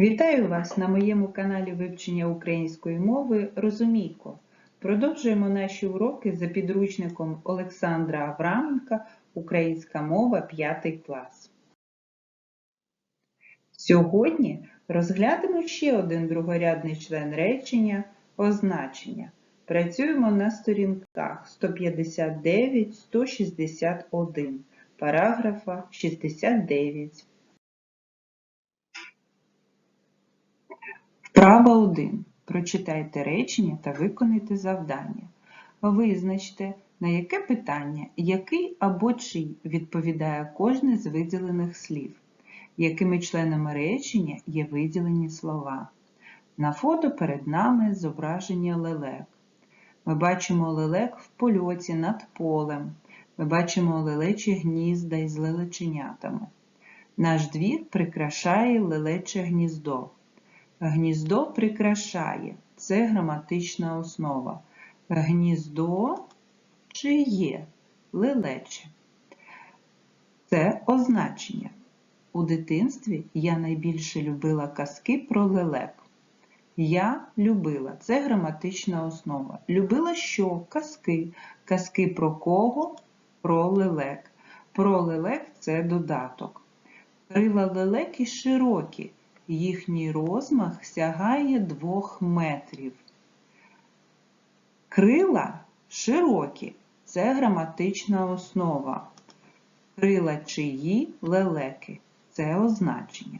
Вітаю вас на моєму каналі вивчення української мови Розумійко. Продовжуємо наші уроки за підручником Олександра Авраменка Українська мова 5 клас. Сьогодні розглянемо ще один другорядний член речення означення. Працюємо на сторінках 159-161, параграфа 69. Вправа 1. Прочитайте речення та виконайте завдання. Визначте, на яке питання, який або чий відповідає кожне з виділених слів, якими членами речення є виділені слова. На фото перед нами зображення лелек. Ми бачимо лелек в польоті над полем. Ми бачимо лелечі гнізда із лелеченятами. Наш двір прикрашає лелече гніздо. Гніздо прикрашає. Це граматична основа. Гніздо чи є лелече. Це означення. У дитинстві я найбільше любила казки про лелек. Я любила це граматична основа. Любила що? Казки. Казки про кого? Про лелек. Про лелек це додаток. Крила лелеки широкі. Їхній розмах сягає двох метрів. Крила широкі це граматична основа. Крила чиї лелеки це означення.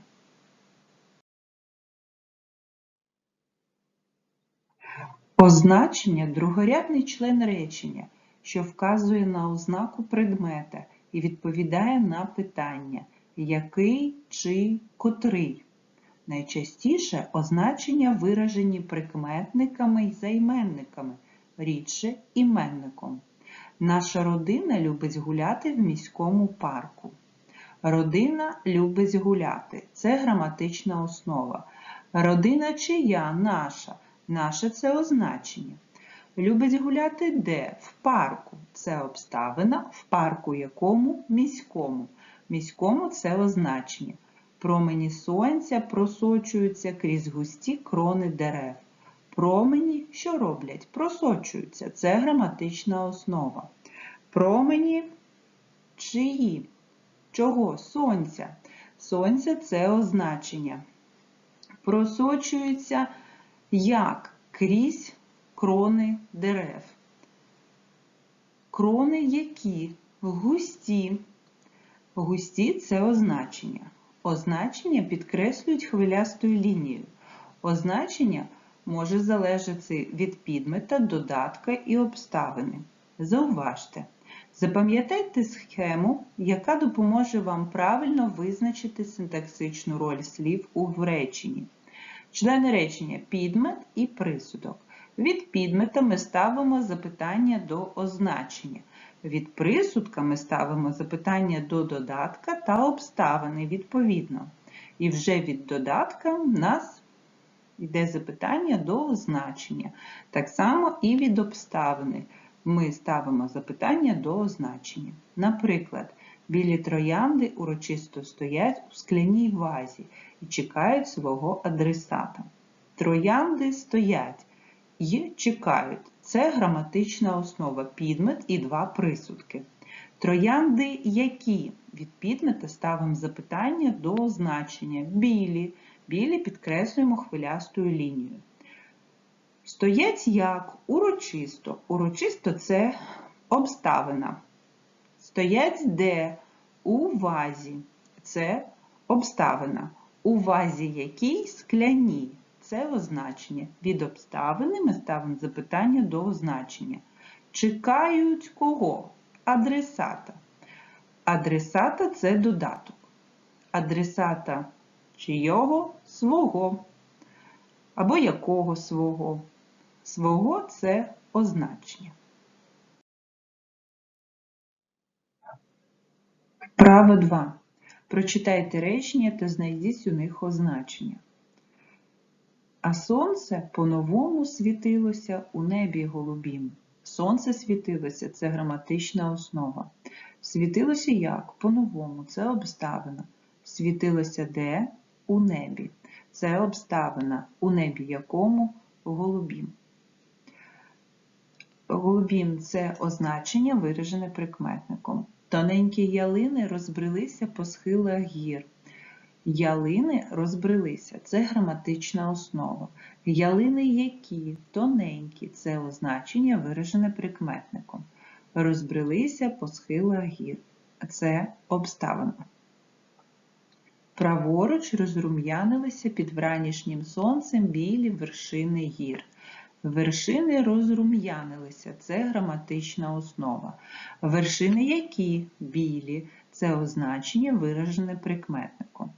Означення другорядний член речення, що вказує на ознаку предмета і відповідає на питання, який чи котрий. Найчастіше означення виражені прикметниками й займенниками, рідше іменником. Наша родина любить гуляти в міському парку. Родина любить гуляти це граматична основа. Родина чия наша. Наше це означення. Любить гуляти де? В парку. Це обставина, в парку якому міському. Міському це означення. Промені сонця просочуються крізь густі крони дерев. Промені що роблять? Просочуються. Це граматична основа. Промені чиї? Чого? Сонця. Сонця це означення. Просочуються як крізь крони дерев. Крони які? Густі. Густі це означення. Означення підкреслюють хвилястою лінією. Означення може залежати від підмета, додатка і обставини. Зауважте. Запам'ятайте схему, яка допоможе вам правильно визначити синтаксичну роль слів у реченні. Члени речення підмет і присудок. Від підмета ми ставимо запитання до означення. Від присудка ми ставимо запитання до додатка та обставини відповідно. І вже від додатка в нас йде запитання до означення. Так само і від обставини ми ставимо запитання до означення. Наприклад, білі троянди урочисто стоять у скляній вазі і чекають свого адресата. Троянди стоять і чекають. Це граматична основа підмет і два присудки. Троянди які? Від підмета ставимо запитання до означення. Білі. Білі підкреслюємо хвилястою лінією. Стоять як? Урочисто. Урочисто це обставина. Стоять де? У вазі. Це обставина. У вазі якій скляні. Це означення. Від обставини ми ставимо запитання до означення. Чекають кого? Адресата. Адресата це додаток. Адресата чийого? Свого. Або якого свого. Свого це означення. Право 2. Прочитайте речення та знайдіть у них означення. А сонце по-новому світилося у небі голубім. Сонце світилося це граматична основа. Світилося як? По-новому, це обставина. Світилося де? У небі. це обставина, у небі якому голубім. Голубім це означення, виражене прикметником. Тоненькі ялини розбрелися по схилах гір. Ялини розбрелися це граматична основа. Ялини які тоненькі це означення, виражене прикметником. Розбрелися по схилах гір. Це обставина. Праворуч розрум'янилися під вранішнім сонцем білі вершини гір. Вершини розрум'янилися це граматична основа. Вершини які білі це означення, виражене прикметником.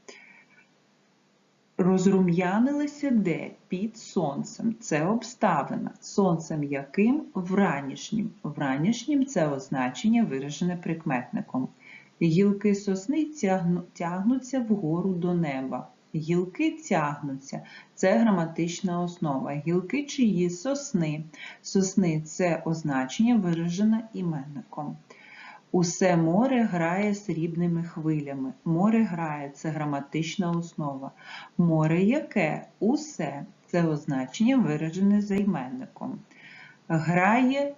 Розрум'янилися де? Під сонцем. Це обставина. Сонцем яким? Вранішнім. Вранішнім це означення, виражене прикметником. Гілки сосни тягну- тягнуться вгору до неба. Гілки тягнуться. Це граматична основа. Гілки чиї сосни. Сосни це означення, виражене іменником. Усе море грає срібними хвилями. Море грає це граматична основа. Море яке? Усе це означення, виражене займенником. Грає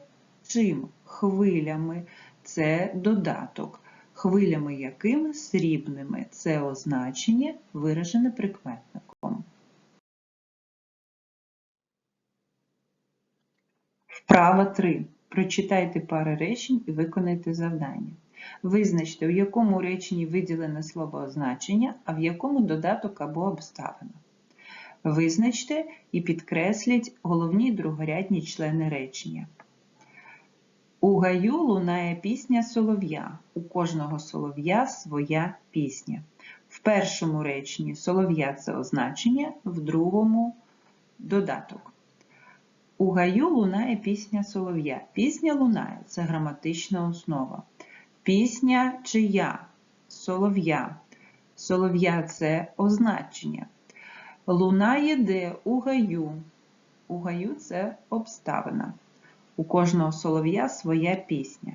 чим? Хвилями це додаток. Хвилями якими? Срібними це означення, виражене прикметником. Вправа 3. Прочитайте пари речень і виконайте завдання. Визначте, у якому реченні виділене слово означення, а в якому додаток або обставина. Визначте і підкресліть головні другорядні члени речення. У гаю лунає пісня солов'я. У кожного солов'я своя пісня. В першому реченні солов'я це означення, в другому додаток. У гаю лунає пісня солов'я. Пісня лунає це граматична основа. Пісня чия? Солов'я. Солов'я це означення. Лунає де у гаю. У гаю це обставина. У кожного солов'я своя пісня.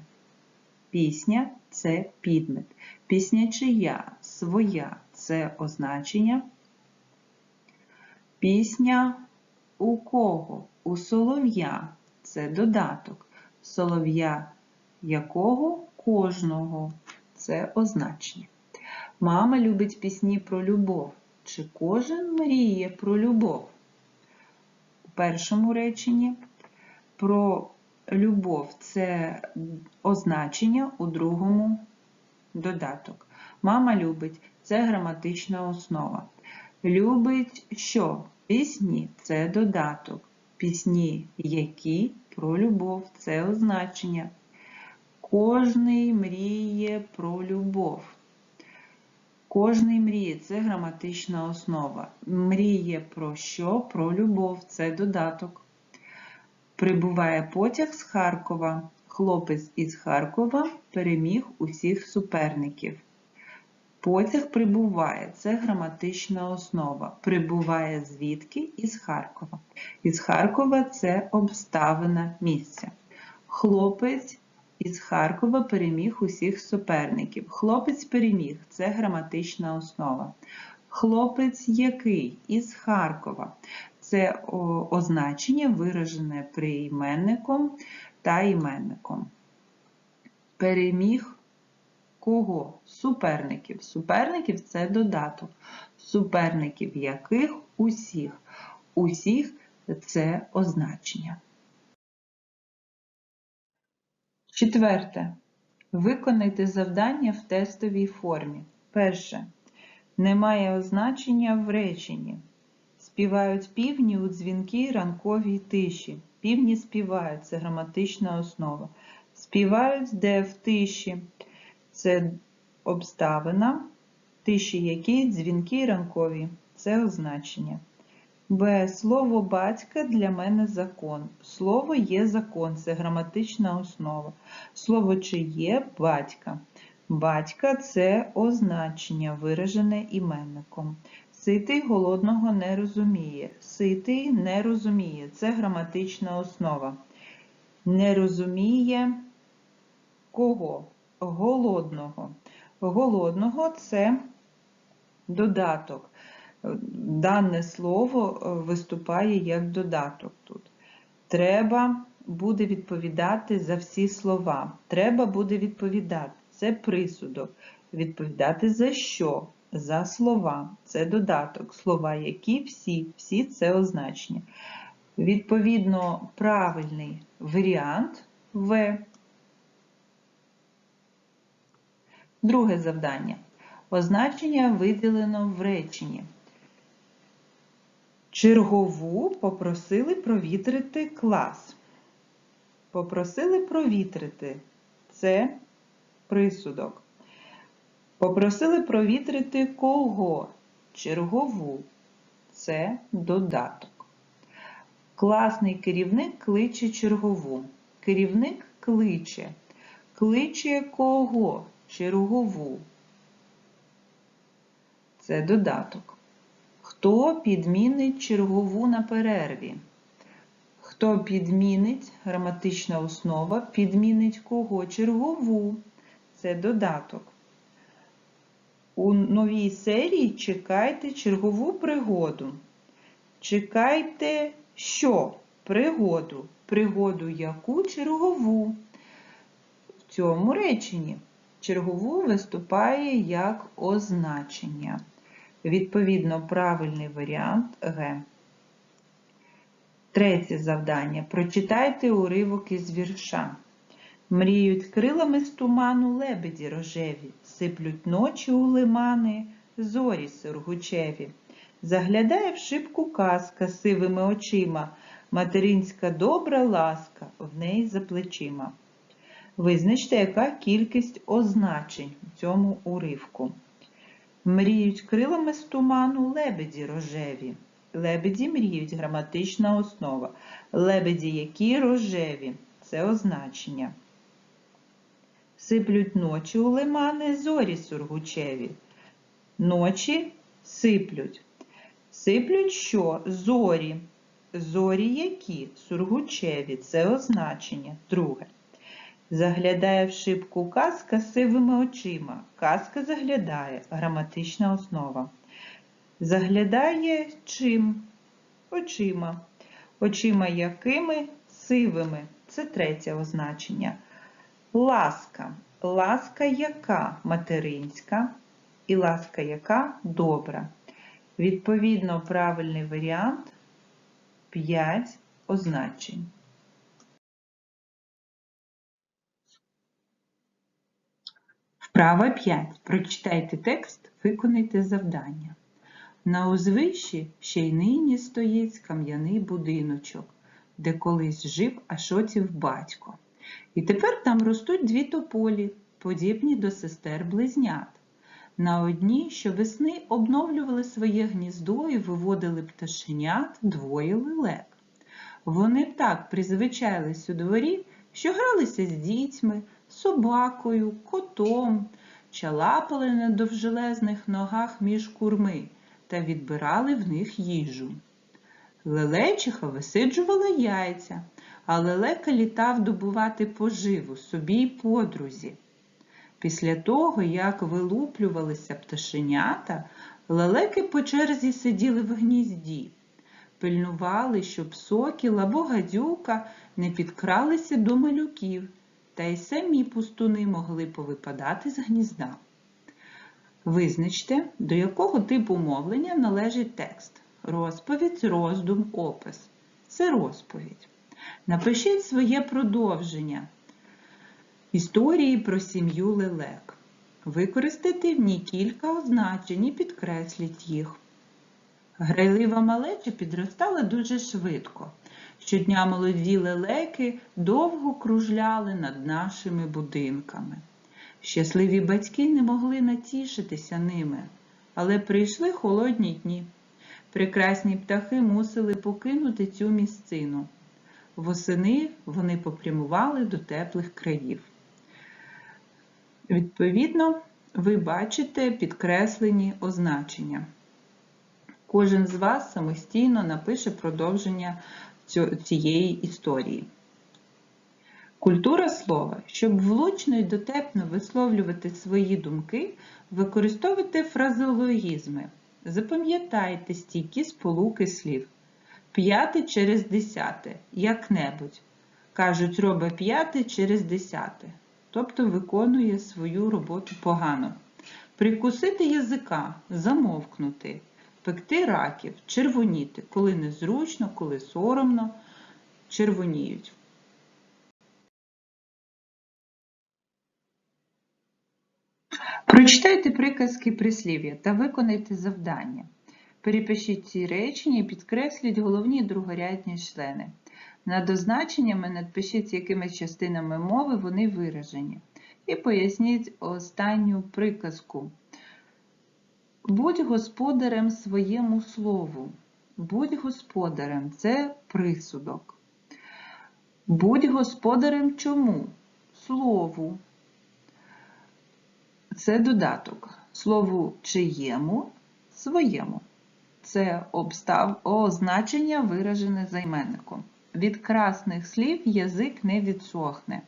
Пісня це підмет. Пісня чия? Своя це означення. Пісня у кого? У солов'я це додаток. Солов'я якого? Кожного це означення. Мама любить пісні про любов. Чи кожен мріє про любов? У першому реченні про любов це означення, у другому додаток. Мама любить це граматична основа. Любить що? Пісні це додаток. Пісні, які про любов це означення. Кожний мріє про любов. Кожний мріє це граматична основа. Мріє про що? Про любов це додаток. Прибуває потяг з Харкова. Хлопець із Харкова переміг усіх суперників. Потяг прибуває це граматична основа. Прибуває звідки? Із Харкова. Із Харкова це обставина місця. Хлопець із Харкова переміг усіх суперників. Хлопець переміг це граматична основа. Хлопець який? Із Харкова. Це означення, виражене прийменником та іменником. Переміг кого? Суперників. Суперників це додаток. Суперників яких? Усіх. Усіх це означення. Четверте. Виконайте завдання в тестовій формі. Перше. Немає означення в реченні. Співають півні у дзвінкій ранковій тиші. Півні співають це граматична основа. Співають де в тиші. Це обставина, тиші які дзвінки ранкові. Це означення. Б. Слово батька для мене закон. Слово є закон, це граматична основа. Слово чи є батька. Батька це означення, виражене іменником. Ситий голодного не розуміє. Ситий не розуміє. Це граматична основа. Не розуміє кого? Голодного. Голодного це додаток. Дане слово е, виступає як додаток тут. Треба буде відповідати за всі слова. Треба буде відповідати. Це присудок. Відповідати за що? За слова. Це додаток. Слова які всі, всі це означення. Відповідно, правильний варіант В. Друге завдання. Означення виділено в реченні. Чергову попросили провітрити клас. Попросили провітрити. Це присудок. Попросили провітрити кого? Чергову. Це додаток. Класний керівник кличе чергову. Керівник кличе. Кличе кого? Чергову. Це додаток. Хто підмінить чергову на перерві? Хто підмінить граматична основа, підмінить кого? Чергову. Це додаток. У новій серії чекайте чергову пригоду. Чекайте що? Пригоду. Пригоду яку чергову. В цьому реченні чергову виступає як означення. Відповідно, правильний варіант Г. Третє завдання. Прочитайте уривок із вірша. Мріють крилами з туману лебеді рожеві, сиплють ночі у лимани, зорі сургучеві. Заглядає в шибку казка сивими очима, материнська добра ласка в неї за плечима. Визначте, яка кількість означень в цьому уривку. Мріють крилами з туману лебеді рожеві. Лебеді мріють граматична основа. Лебеді які рожеві це означення. Сиплють ночі у лимани зорі сургучеві. Ночі сиплють. Сиплють що? Зорі. Зорі які? Сургучеві це означення. Друге. Заглядає в шибку казка сивими очима. Казка заглядає, граматична основа. Заглядає чим? Очима. Очима якими? Сивими. Це третє означення. Ласка. Ласка яка материнська і ласка яка добра. Відповідно, правильний варіант 5 означень. Вправа 5. Прочитайте текст, виконайте завдання. На узвищі ще й нині стоїть кам'яний будиночок, де колись жив Ашотів батько. І тепер там ростуть дві тополі, подібні до сестер-близнят. На одній щовесни обновлювали своє гніздо і виводили пташенят двоє лелек. Вони так призвичайлись у дворі, що гралися з дітьми, собакою, котом, чалапали на довжелезних ногах між курми та відбирали в них їжу. Лелечиха висиджувала яйця, а лелека літав добувати поживу собі й подрузі. Після того, як вилуплювалися пташенята, лелеки по черзі сиділи в гнізді, пильнували, щоб сокіл або гадюка не підкралися до малюків, та й самі пустуни могли повипадати з гнізда. Визначте, до якого типу мовлення належить текст. Розповідь, роздум, опис. Це розповідь. Напишіть своє продовження історії про сім'ю лелек. Використайте в ній кілька означень і підкресліть їх. Грайлива малеча підростала дуже швидко. Щодня молоді лелеки довго кружляли над нашими будинками. Щасливі батьки не могли натішитися ними, але прийшли холодні дні. Прекрасні птахи мусили покинути цю місцину. Восени вони попрямували до теплих країв. Відповідно, ви бачите підкреслені означення. Кожен з вас самостійно напише продовження цієї історії. Культура слова. Щоб влучно і дотепно висловлювати свої думки, використовуйте фразеологізми. Запам'ятайте стійкі сполуки слів. П'яте через десяте, як-небудь. Кажуть, робить п'яте через десяте, тобто виконує свою роботу погано. Прикусити язика, замовкнути, пекти раків, червоніти, коли незручно, коли соромно, червоніють. Прочитайте приказки прислів'я та виконайте завдання. Перепишіть ці речення і підкресліть головні другорядні члени. Над означеннями надпишіть, якими частинами мови вони виражені. І поясніть останню приказку. Будь господарем своєму слову. Будь господарем це присудок. Будь господарем чому? Слову. Це додаток. Слову чиєму своєму. Це обстав... означення виражене займенником. Від красних слів язик не відсохне.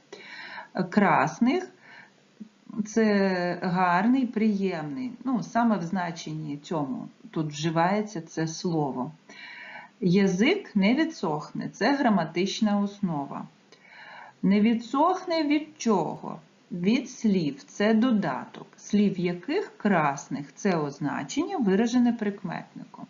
Красних це гарний, приємний. Ну, саме в значенні цьому тут вживається це слово. Язик не відсохне, це граматична основа. Не відсохне від чого? Від слів це додаток, слів яких красних це означення, виражене прикметником.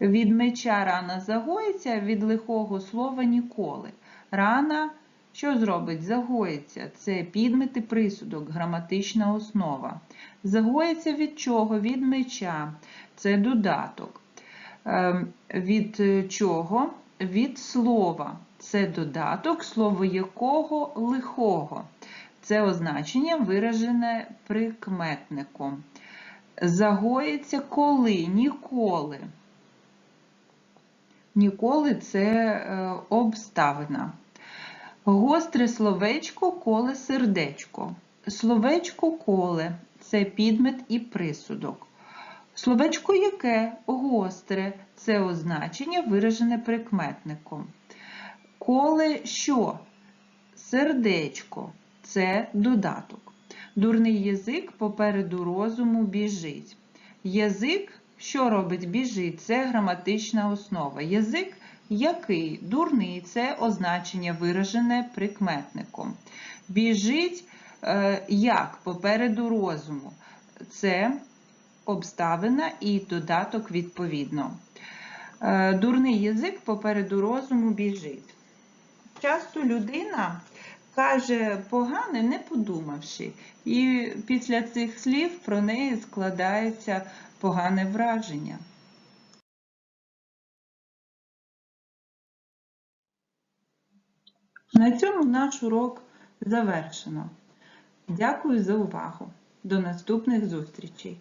Від меча рана загоїться, від лихого слова ніколи. Рана що зробить? Загоїться. Це підмети присудок, граматична основа. Загоїться від чого? Від меча. Це додаток. Ем, від чого? Від слова. Це додаток, слово якого лихого. Це означення виражене прикметником. Загоїться коли, ніколи. Ніколи це е, обставина. Гостре словечко коле сердечко. Словечко коле це підмет і присудок. Словечко яке гостре це означення виражене прикметником. Коле що? Сердечко це додаток. Дурний язик попереду розуму біжить. Язик, що робить біжить, це граматична основа. Язик який? Дурний це означення виражене прикметником. Біжить е, як попереду розуму. Це обставина і додаток відповідно. Е, дурний язик попереду розуму біжить. Часто людина каже погане, не подумавши, і після цих слів про неї складається погане враження. На цьому наш урок завершено. Дякую за увагу. До наступних зустрічей!